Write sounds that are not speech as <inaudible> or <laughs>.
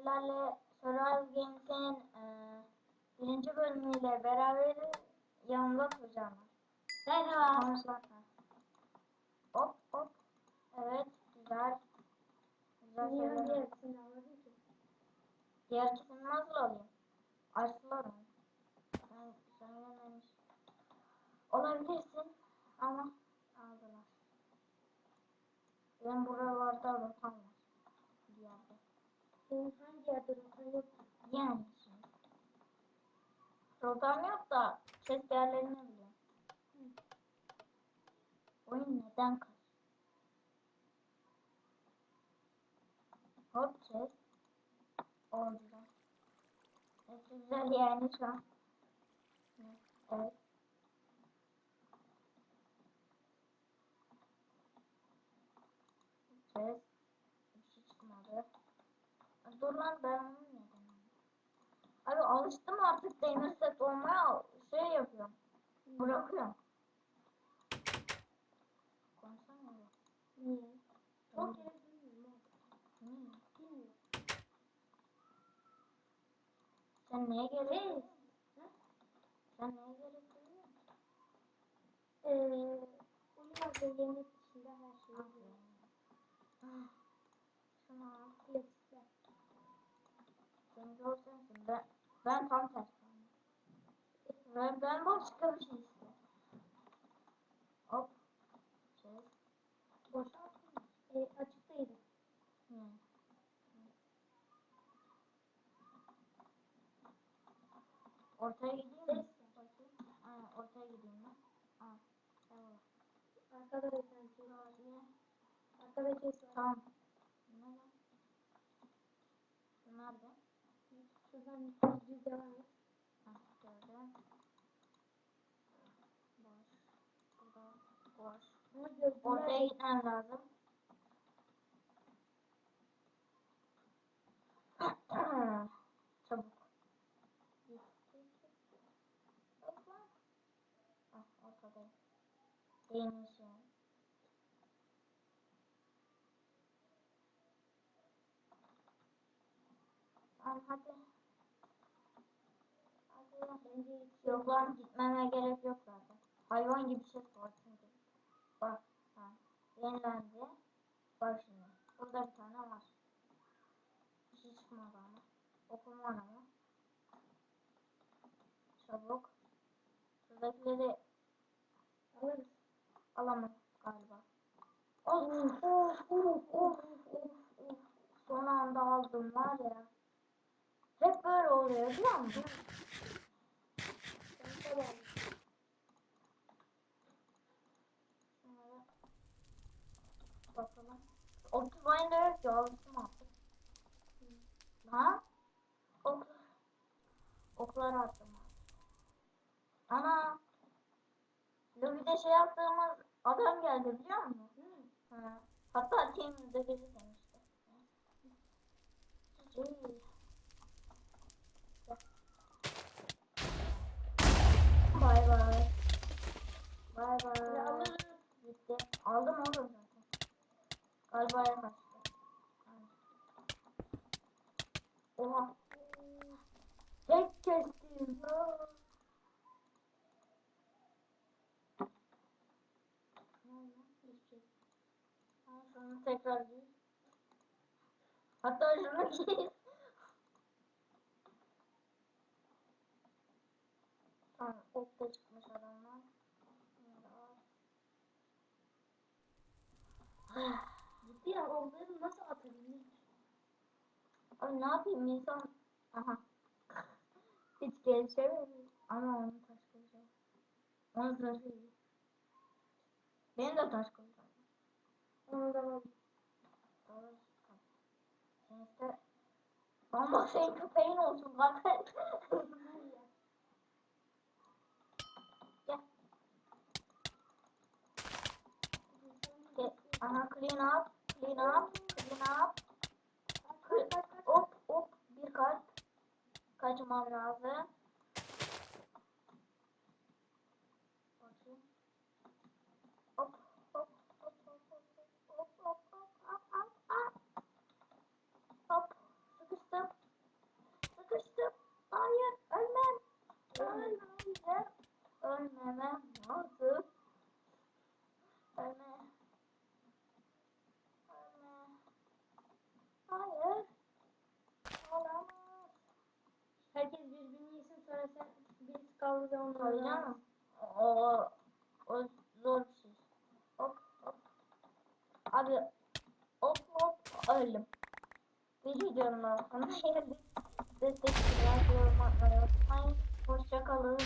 sizlerle Survival Games'in e, birinci bölümüyle beraber yanımda var. Merhaba. Konuşmakla. Hop hop. Evet güzel. Güzel Niye şeyler. diğer ikisini almadın ki? Diğer ikisini nasıl alayım? Açtılar mı? Ben söylememiş. Olabilirsin ama aldılar. Benim buralarda yerde. Senin hangi rotan yok? Yani şimdi. Rotam yok da ses değerlerini biliyorum. Oyun neden kaz? Hop ses. Oldu. Evet, güzel yani şu an. Evet. Ses. Şey. Dur lan ben onu neden Abi alıştım artık demir set olmaya şey yapıyorum. Bırakıyorum. Konuşsana ya. Niye? Tamam. kere abi. Niye? Bilmiyorum. Sen neye gerek? Sen neye gerek duyuyorsun? Ee, uyumak ve yemek dışında her şeyi biliyorum. Ah, Şunu doğru. Ben, ben tam tersi. Ben, ben başka bir şey istiyorum. Hop. Şey. Boşalt. E, şey, açıktaydı. Hmm. Ortaya gideyim mi? Aa, ortaya gideyim mi? Aa, tamam. Arkada beklentim var diye. Arkada kesin. Tamam. Bunlar da. Şuradan bir devam et. Boş. Burada boş. Ortaya gitmen lazım. Çabuk. Ah, ortada. Değilmişim. Al hadi. Bence hiç gitmeme gerek yok zaten. Hayvan gibi ses var çünkü. Bak ha. Yenilendi. Bak şimdi. Burada bir tane var. Bir şey çıkmadı ama. Okuma ama. Çabuk. Şuradakileri alırız. alamam galiba. Son anda aldım var ya. Hep böyle oluyor biliyor musun? Şunlara bakalım. Optifine de yok ya artık. Ha? Ok oklar attım. Ana. Lobide şey yaptığımız adam geldi biliyor musun? Hı. Ha. Hatta teamimizde biri demişti. Cici. Oha. Tek kestim. Sonra tekrar giy. Hatta şunu giy. Tamam, okta çıkmış adamlar. Ah ya onları nasıl atabilir? Abi ne yapayım insan... Aha. <laughs> Hiç gelişemiyor. Ama onun taş kılıcı. Onun zırhı iyi. Benim de taş kılıcım var. Onu da var. Doğru. Sen iste... Ama senin köpeğin olsun zaten. <laughs> Aha clean up. Clean up. Clean up. Hop hop bir kalp. Kaçmam lazım. Ölmem. Ölmem. Ölmemem. Sonra sen kaldı da onları Tabii canım. O, o zor bir şey. Hop hop. Abi hop hop öldüm. Bir videonun sonuna geldik. Destek yorum atmayı unutmayın. Hoşçakalın.